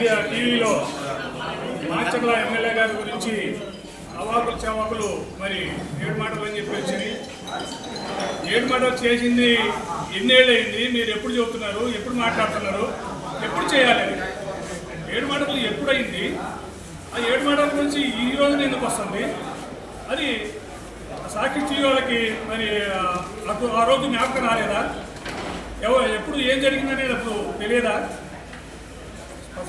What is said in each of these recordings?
Media టీవీలో Macherla MLA గారి గురించి అవాకులు చవాకులు మరి ఏడు మాటలు అని చెప్పి వచ్చింది ఏడు మాటలు చేసింది ఎన్నేళ్ళయింది? మీరు ఎప్పుడు చెబుతున్నారు? ఎప్పుడు మాట్లాడుతున్నారు? ఎప్పుడు చేయాలి ఏడు మాటలు ఎప్పుడైంది? ఆ ఏడు మాటల గురించి ఈ రోజు ఎందుకు వస్తుంది? అది సాక్షి వాళ్ళకి మరి నాకు ఆ రోజు జ్ఞాపకం రాలేదా? ఎవ ఎప్పుడు ఏం జరిగిందనేది అప్పుడు తెలియదా?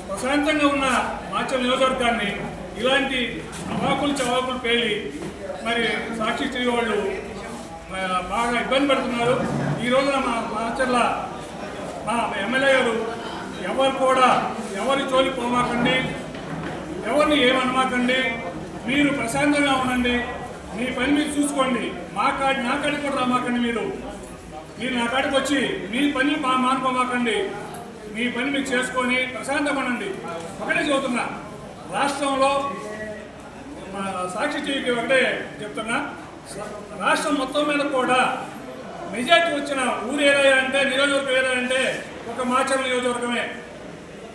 ప్రశాంతంగా ఉన్న మాచల్ నియోజకవర్గాన్ని ఇలాంటి అవాకులు చవాకులు పేలి మరి సాక్షి టీవీ వాళ్ళు బాగా ఇబ్బంది పడుతున్నారు. ఈ రోజున మా మాచర్ల మా ఎమ్మెల్యే గారు ఎవరు కూడా ఎవరి జోలి పోమాకండి ఎవరిని ఏమనమాకండి మీరు ప్రశాంతంగా ఉండండి మీ పని మీరు చూసుకోండి మా కాడి నా కాడికి కూడా రామాకండి మీరు. మీరు నా కాడికి వచ్చి మీ పని మా మానుకోమాకండి. మీ పని మీరు చేసుకొని ప్రశాంతమనండి ఒకటే చెబుతున్నా రాష్ట్రంలో మా సాక్షి టీవీకి ఒకటే చెప్తున్నా రాష్ట్రం మొత్తం మీద కూడా మెజార్టీ వచ్చిన ఊరు ఏదైనా అంటే నియోజకవర్గం ఏదైనా అంటే ఒక మాచర్ల నియోజకవర్గమే.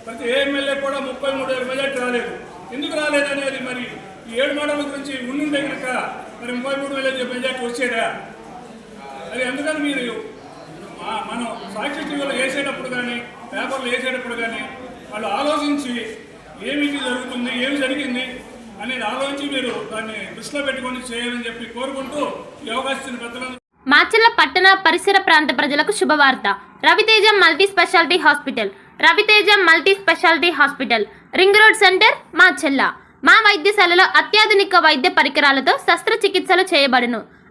ప్రతి ఎమ్మెల్యే కూడా ముప్పై మూడు వేల మెజార్టీ రాలేదు. ఎందుకు రాలేదు అనేది మరి ఈ ఏడు మండలం గురించి ఉండుండే కనుక మరి ముప్పై మూడు వేల మెజార్టీ వచ్చేదా? అది అందుకని మీరు మా- మనం సాక్షి టీవీలో వేసేటప్పుడు కానీ పేపర్లు వేసేటప్పుడు కానీ వాళ్ళు ఆలోచించి ఏమిటి జరుగుతుంది ఏమి జరిగింది అనేది ఆలోచించి మీరు దాన్ని దృష్టిలో పెట్టుకొని చేయాలని చెప్పి కోరుకుంటూ ఈ అవకాశం పెద్దలందరూ మాచర్ల పట్టణ పరిసర ప్రాంత ప్రజలకు శుభవార్త. Raviteja multi specialty hospital. Raviteja multi specialty hospital. Ring road centre Macherla మా వైద్యశాలలో అత్యాధునిక వైద్య పరికరాలతో శస్త్రచికిత్సలు చేయబడును.